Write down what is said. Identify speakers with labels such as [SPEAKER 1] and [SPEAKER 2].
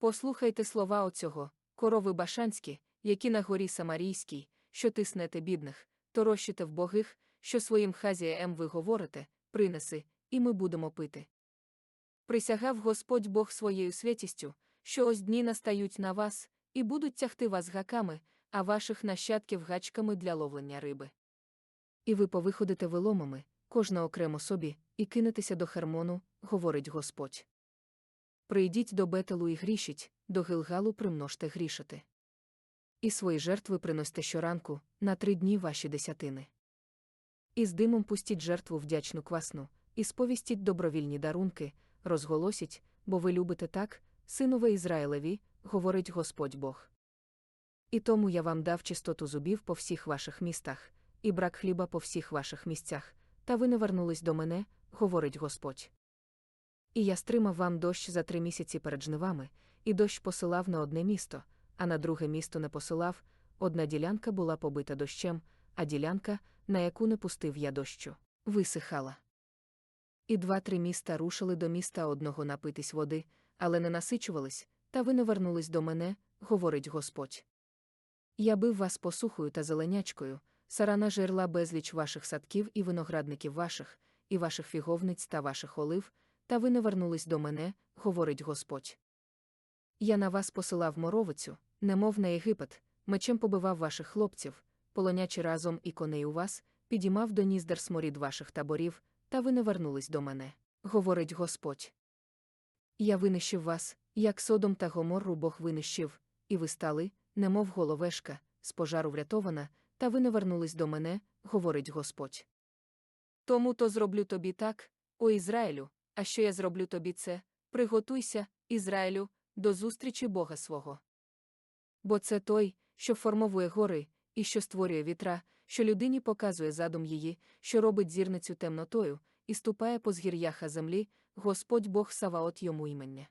[SPEAKER 1] Послухайте слова оцього, корови башанські, які на горі Самарійській, що тиснете бідних, торощите в богих, що своїм хазіям ви говорите, принеси, і ми будемо пити. Присягав Господь Бог своєю святістю, що ось дні настають на вас, і будуть тягти вас гаками, а ваших нащадків гачками для ловлення риби. І ви повиходите виломами, кожна окремо собі, і кинетеся до Хермону, говорить Господь. Прийдіть до Бетелу і грішіть, до Гилгалу примножте грішити. І свої жертви приносьте щоранку, на три дні ваші десятини. І з димом пустіть жертву вдячну квасну, і сповістіть добровільні дарунки, розголосіть, бо ви любите так, синове Ізраїлеві, говорить Господь Бог. І тому я вам дав чистоту зубів по всіх ваших містах, і брак хліба по всіх ваших місцях, та ви не вернулись до мене, говорить Господь. І я стримав вам дощ за три місяці перед жнивами, і дощ посилав на одне місто, а на друге місто не посилав, одна ділянка була побита дощем, а ділянка, на яку не пустив я дощу, висихала. І два-три міста рушили до міста одного напитись води, але не насичувались, та ви не вернулись до мене, говорить Господь. Я бив вас посухою та зеленячкою, сарана жерла безліч ваших садків і виноградників ваших, і ваших фіговниць та ваших олив, та ви не вернулись до мене, говорить Господь. Я на вас посилав моровицю, немов на Єгипет, мечем побивав ваших хлопців, полонячи разом і коней у вас, підіймав до ніздер сморід ваших таборів, та ви не вернулись до мене, говорить Господь. Я винищив вас, як содом та гоморру Бог винищив, і ви стали, немов головешка, з пожару врятована, та ви не вернулись до мене, говорить Господь. Тому то зроблю тобі так, о Ізраїлю, а що я зроблю тобі це, приготуйся, Ізраїлю, до зустрічі Бога свого. Бо це той, що формовує гори, і що створює вітра, що людині показує задум її, що робить зірницю темнотою, і ступає по згір'яха землі, Господь Бог Саваот йому імення.